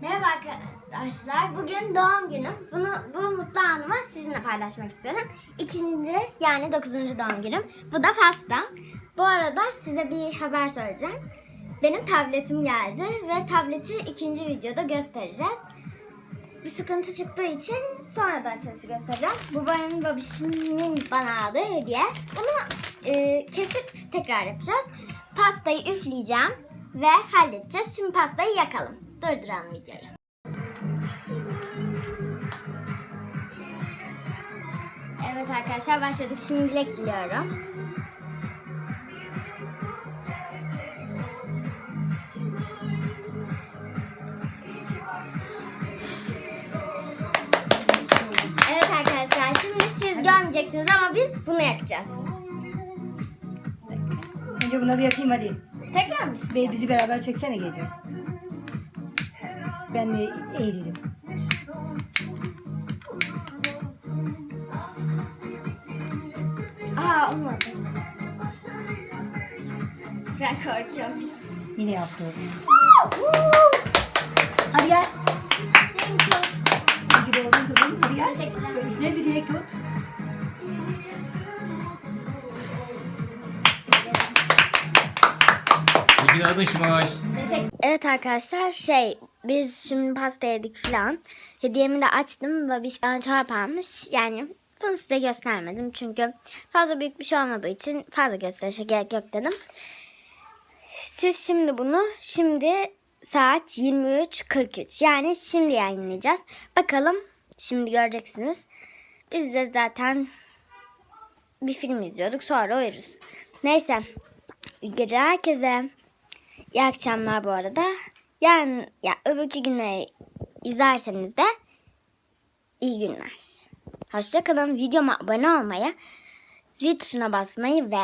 Merhaba arkadaşlar. Bugün doğum günüm. Bunu bu mutlu anımı sizinle paylaşmak istedim. İkinci yani dokuzuncu doğum günüm. Bu da pasta. Bu arada size bir haber söyleyeceğim. Benim tabletim geldi ve tableti ikinci videoda göstereceğiz. Bir sıkıntı çıktığı için sonradan açılışı göstereceğim. Bu benim babişimin bana aldığı hediye. Bunu e, kesip tekrar yapacağız. Pastayı üfleyeceğim ve halledeceğiz. Şimdi pastayı yakalım. Durduralım videoyu. Evet arkadaşlar başladık. Şimdi dilek diliyorum. Evet arkadaşlar şimdi siz görmeyeceksiniz ama biz bunu yakacağız. Önce bunları yakayım hadi. Tekrar mı? Ve bizi beraber çeksene gece. Ben de eğilirim. Aa olmadı. Ben korkuyorum. Yine yaptım. Hadi gel. İyi ki doğdun kızım. Hadi gel. Üfle bir dilek tut. İyi ki doğdun Şimaş. Teşekkür. Evet arkadaşlar şey biz şimdi pasta yedik falan. Hediyemi de açtım. Babiş bana çorap almış. Yani bunu size göstermedim. Çünkü fazla büyük bir şey olmadığı için fazla gösterişe gerek yok dedim. Siz şimdi bunu şimdi saat 23.43 yani şimdi yayınlayacağız. Bakalım şimdi göreceksiniz. Biz de zaten bir film izliyorduk sonra uyuruz. Neyse geceler herkese. İyi akşamlar bu arada. Yani ya öbürkü günleri izlerseniz de iyi günler. Hoşçakalın. Videoma abone olmayı, zil tuşuna basmayı ve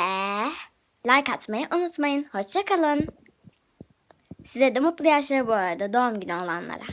like atmayı unutmayın. Hoşçakalın. Size de mutlu yaşlar bu arada doğum günü olanlara.